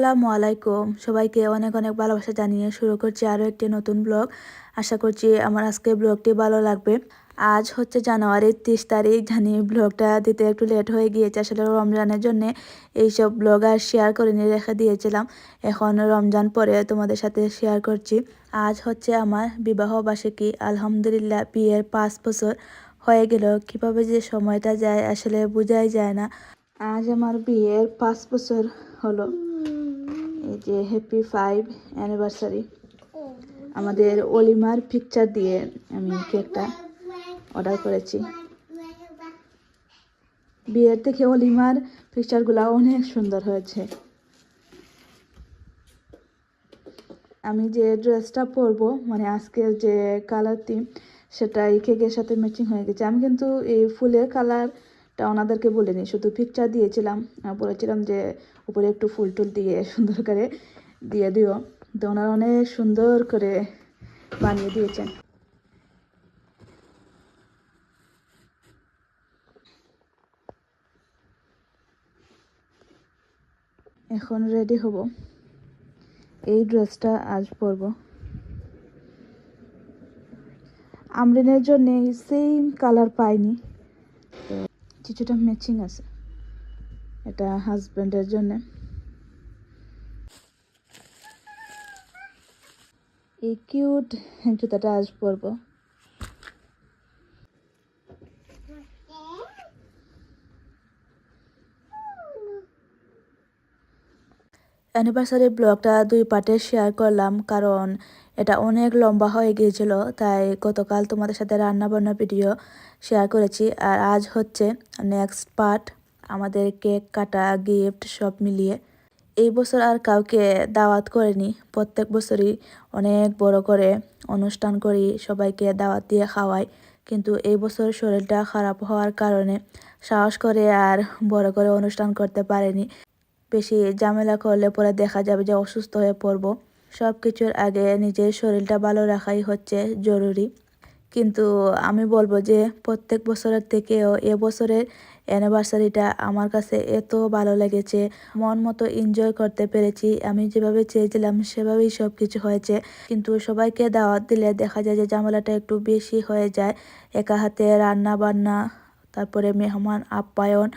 আসসালামু আলাইকুম। সবাইকে অনেক অনেক ভালোবাসা জানিয়ে শুরু করছি আরও একটি নতুন ব্লগ। আশা করছি আমার আজকে ব্লগটি ভালো লাগবে। আজ হচ্ছে জানুয়ারির তিরিশ তারিখ। জানি ব্লগটা দিতে একটু লেট হয়ে গিয়েছে। আসলে রমজানের জন্য এইসব ব্লগ আর শেয়ার করে নিয়ে রেখে দিয়েছিলাম। এখন রমজান পরে তোমাদের সাথে শেয়ার করছি। আজ হচ্ছে আমার বিবাহ বার্ষিকী। আলহামদুলিল্লাহ বিয়ের পাঁচ বছর হয়ে গেল। কীভাবে যে সময়টা যায় আসলে বোঝাই যায় না। আজ আমার বিয়ের পাঁচ বছর হলো। এই যে হ্যাপি ফাইভ অ্যানিভার্সারি আমাদের অলিমার পিকচার দিয়ে আমি কেকটা অর্ডার করেছি। বিয়ের থেকে অলিমার পিকচারগুলো অনেক সুন্দর হয়েছে। আমি যে ড্রেসটা পরবো মানে আজকের যে কালার থিম সেটা এই কেকের সাথে ম্যাচিং হয়ে গেছে। আমি কিন্তু এই ফুলের কালারটা ওনাদেরকে বলিনি, শুধু পিকচার দিয়েছিলাম। বলেছিলাম যে উপরে একটু ফুল টুল দিয়ে সুন্দর করে দিয়ে দিও। তো ওনারা অনেক সুন্দর করে বানিয়ে দিয়েছেন। এখন রেডি হব। এই ড্রেসটা আজ পরবো। আমরিনের জন্য সেম কালার পাইনি। কিছুটা ম্যাচিং আছে। এটা হাজব্যান্ডের জন্য। এই কিউট জুতাটা আজ পরবো। অ্যানিভার্সারি ব্লগটা দুই পার্টে শেয়ার করলাম কারণ এটা অনেক লম্বা হয়ে গিয়েছিল, তাই গতকাল তোমাদের সাথে রান্না বান্না ভিডিও শেয়ার করেছি। আর আজ হচ্ছে নেক্সট পার্ট আমাদের কেক কাটা গিফট সব মিলিয়ে। এই বছর আর কাউকে দাওয়াত করিনি। প্রত্যেক বছরই অনেক বড় করে অনুষ্ঠান করি, সবাইকে দাওয়াত দিয়ে খাওয়াই। কিন্তু এই বছর শরীরটা খারাপ হওয়ার কারণে সাহস করে আর বড় করে অনুষ্ঠান করতে পারেনি। বেশি ঝামেলা করলে পরে দেখা যাবে যে অসুস্থ হয়ে পড়ব। সব কিছুর আগে নিজের শরীরটা ভালো রাখাই হচ্ছে জরুরি। কিন্তু আমি বলব যে প্রত্যেক বছরের থেকেও এবছরের অ্যানিভার্সারিটা আমার কাছে এত ভালো লেগেছে। মন মতো এনজয় করতে পেরেছি। আমি যেভাবে চেয়েছিলাম সেভাবেই সব কিছু হয়েছে। কিন্তু সবাইকে দাওয়াত দিলে দেখা যায় যে ঝামেলাটা একটু বেশি হয়ে যায়। একা হাতে রান্না বান্না তারপরে মেহমান, আপ্যায়ন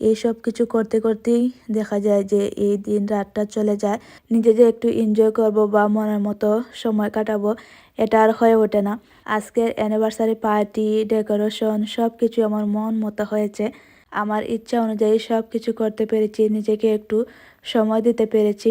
এইসব কিছু করতে করতেই দেখা যায় যে এই দিন রাতটা চলে যায়। নিজে যে একটু এনজয় করব বা মনের মতো সময় কাটাবো, এটা আর হয়ে ওঠে না। আজকের অ্যানিভার্সারি পার্টি, ডেকোরেশন সব কিছু আমার মন মতো হয়েছে। আমার ইচ্ছা অনুযায়ী সব কিছু করতে পেরেছি নিজেকে একটু সময় দিতে পেরেছি।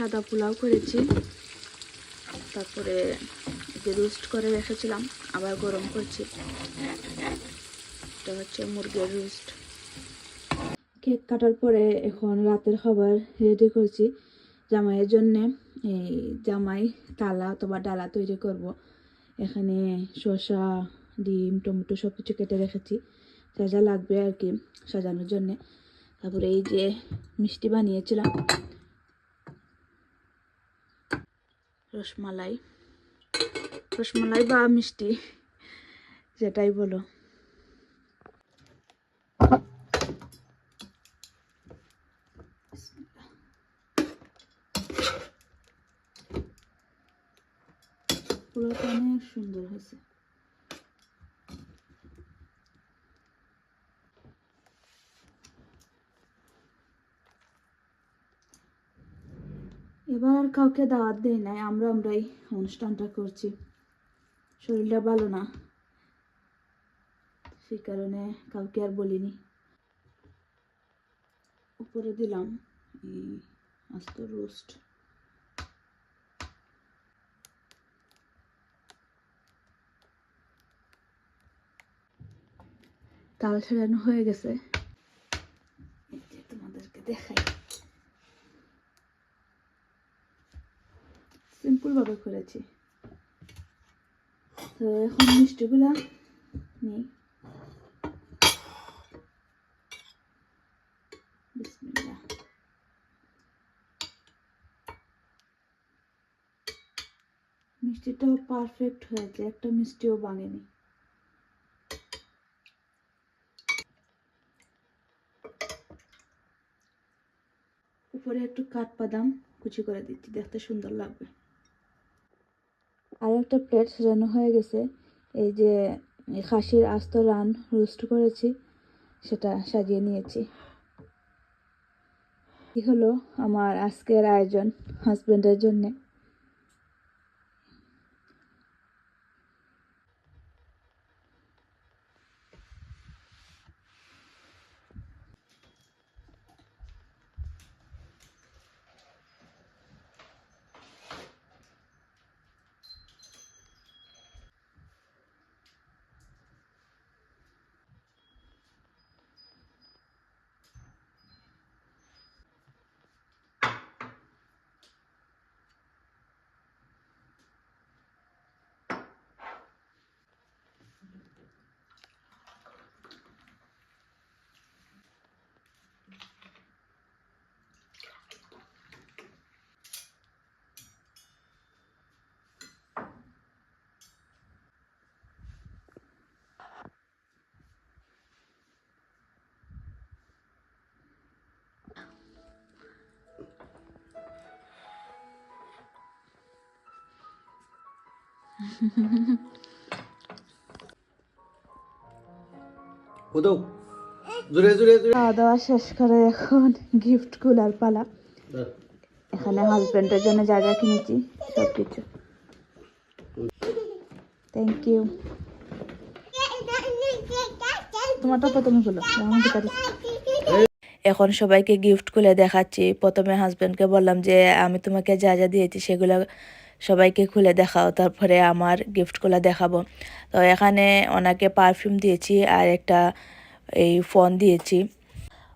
সাদা পোলাও করেছি। তারপরে যে রোস্ট করে রেখেছিলাম, আবার গরম করছি। এটা হচ্ছে মুরগির রোস্ট। কেক কাটার পরে এখন রাতের খাবার রেডি করছি। জামাইয়ের জন্যে এই জামাই তালা অথবা ডালা তৈরি করব। এখানে শসা, ডিম, টমেটো সব কিছু কেটে রেখেছি। যা যা লাগবে আর কি সাজানোর জন্যে। তারপরে এই যে মিষ্টি বানিয়েছিলাম রসমালাই। রসমালাই বা মিষ্টি যেটাই বলো। অনেক সুন্দর হয়েছে এবার আর কাউকে দাওয়াত দেই নাই আমরা আমরাই অনুষ্ঠানটা করছি। শরীরটা ভালো না। সেই কারণে কাউকে আর বলিনি। উপরে দিলাম আস্ত রোস্ট। তাল সাজানো হয়ে গেছে। তোমাদেরকে দেখাই। সিম্পল ভাবে করেছি। তো এখন মিষ্টিগুলো নিই। মিষ্টিটাও পারফেক্ট হয়েছে, একটা মিষ্টিও ভাঙেনি উপরে একটু কাঠবাদাম কুচি করে দিচ্ছি, দেখতে সুন্দর লাগবে। আর একটা প্লেট সাজানো হয়ে গেছে। এই যে খাসির আস্ত রান রোস্ট করেছি, সেটা সাজিয়ে নিয়েছি। কি হলো আমার আজকের আয়োজন হাজব্যান্ডের জন্যে। খাওয়া দাওয়া শেষ করে এখন গিফটগুলার পালা। এখানে হাজবেন্ডের জন্য যা যা কিনেছি সব কিছু থ্যাংক ইউ তোমারটা প্রথমে বলো আমাকে তার এখন সবাইকে গিফট খুলে দেখাচ্ছি। প্রথমে হাজবেন্ডকে বললাম যে আমি তোমাকে যা যা দিয়েছি সেগুলো সবাইকে খুলে দেখাও, তারপরে আমার গিফটগুলো দেখাবো। তো এখানে ওনাকে পারফিউম দিয়েছি আর একটা এই ফোন দিয়েছি।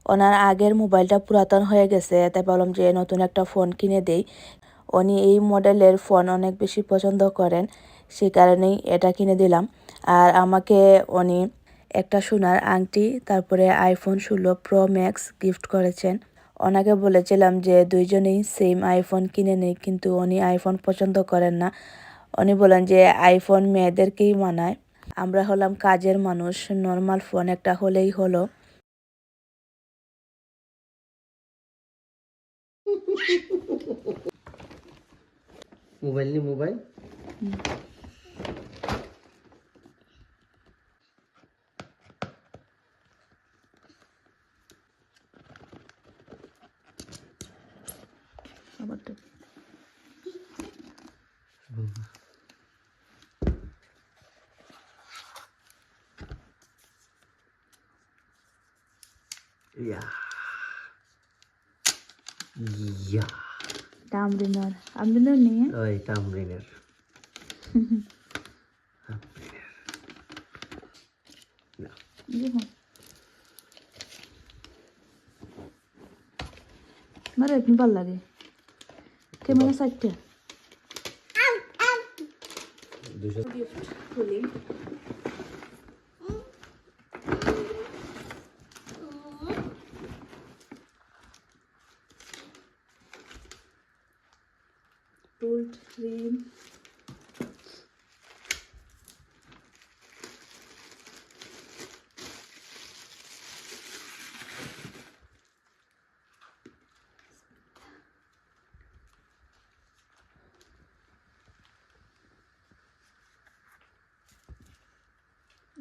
ওনার আগের মোবাইলটা পুরাতন হয়ে গেছে, তাই বললাম যে নতুন একটা ফোন কিনে দেই। উনি এই মডেলের ফোন অনেক বেশি পছন্দ করেন সেই কারণেই এটা কিনে দিলাম। আর আমাকে উনি একটা সোনার আংটি, তারপরে আইফোন ষোলো প্রো ম্যাক্স গিফট করেছেন। ওনাকে বলেছিলাম যে দুইজনেই সেম আইফোন কিনে নেই কিন্তু উনি আইফোন পছন্দ করেন না। উনি বলেন যে আইফোন মেয়েদেরকেই মানায়। আমরা হলাম কাজের মানুষ নর্মাল ফোন একটা হলেই হলো। মোবাইল নি মোবাইল? ইয়া ইয়া এটা আমরিনার আমরিনার নিয়ে ওই তামরিনের না মারে এমনি ভালো লাগে ক্যামেরা সাইডটা দুশো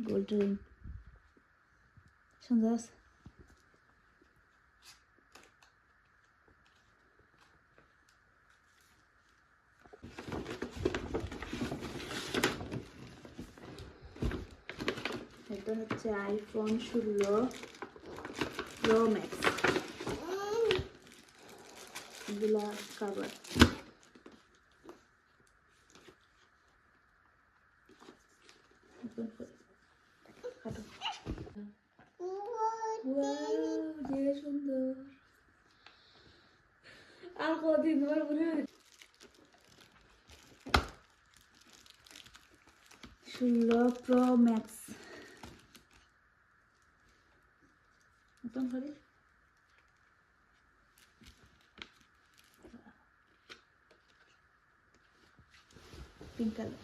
গোল্ড রিং সুন্দর আছে এটা হচ্ছে আইফোন ষোলো প্রো ম্যাক্স এগুলা কাবার যে সুন্দর আর কদিন ধর মনে হয় ষোলো প্রো ম্যাক্স ওপেন করি পিঙ্ক কালার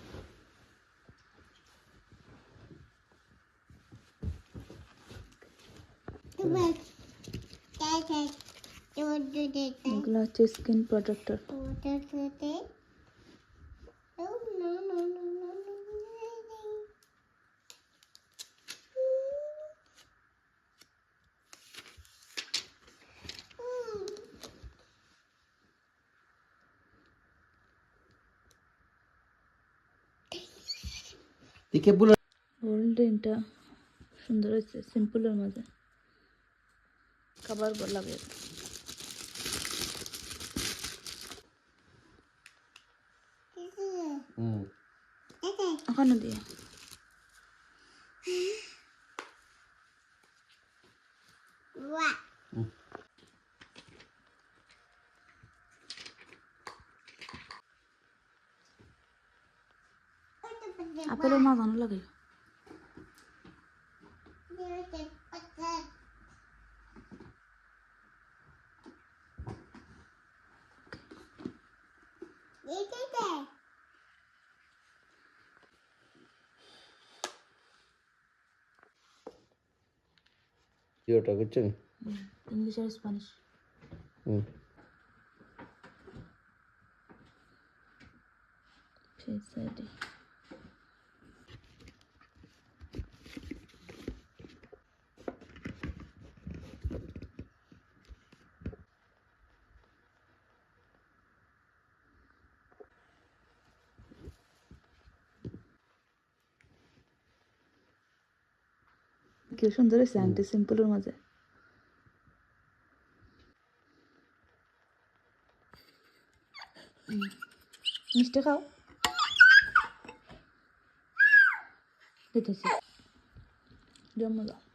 এগুলো হচ্ছে স্কিন প্রোটেক্টর দিকে বলে গোল্ড রিংটা সুন্দর হয়েছে সিম্পলের মাঝে খাবার লাগে ওখানে দিয়ে। আপেলের মা ভালো লাগে জিওটা করছেন ইংলিশ আর স্প্যানিশ হুম সেই কি সুন্দর হয়েছে আন্টি সিম্পলের মাঝে। মিষ্টি খাও। দিতেছি। জন্ম দাও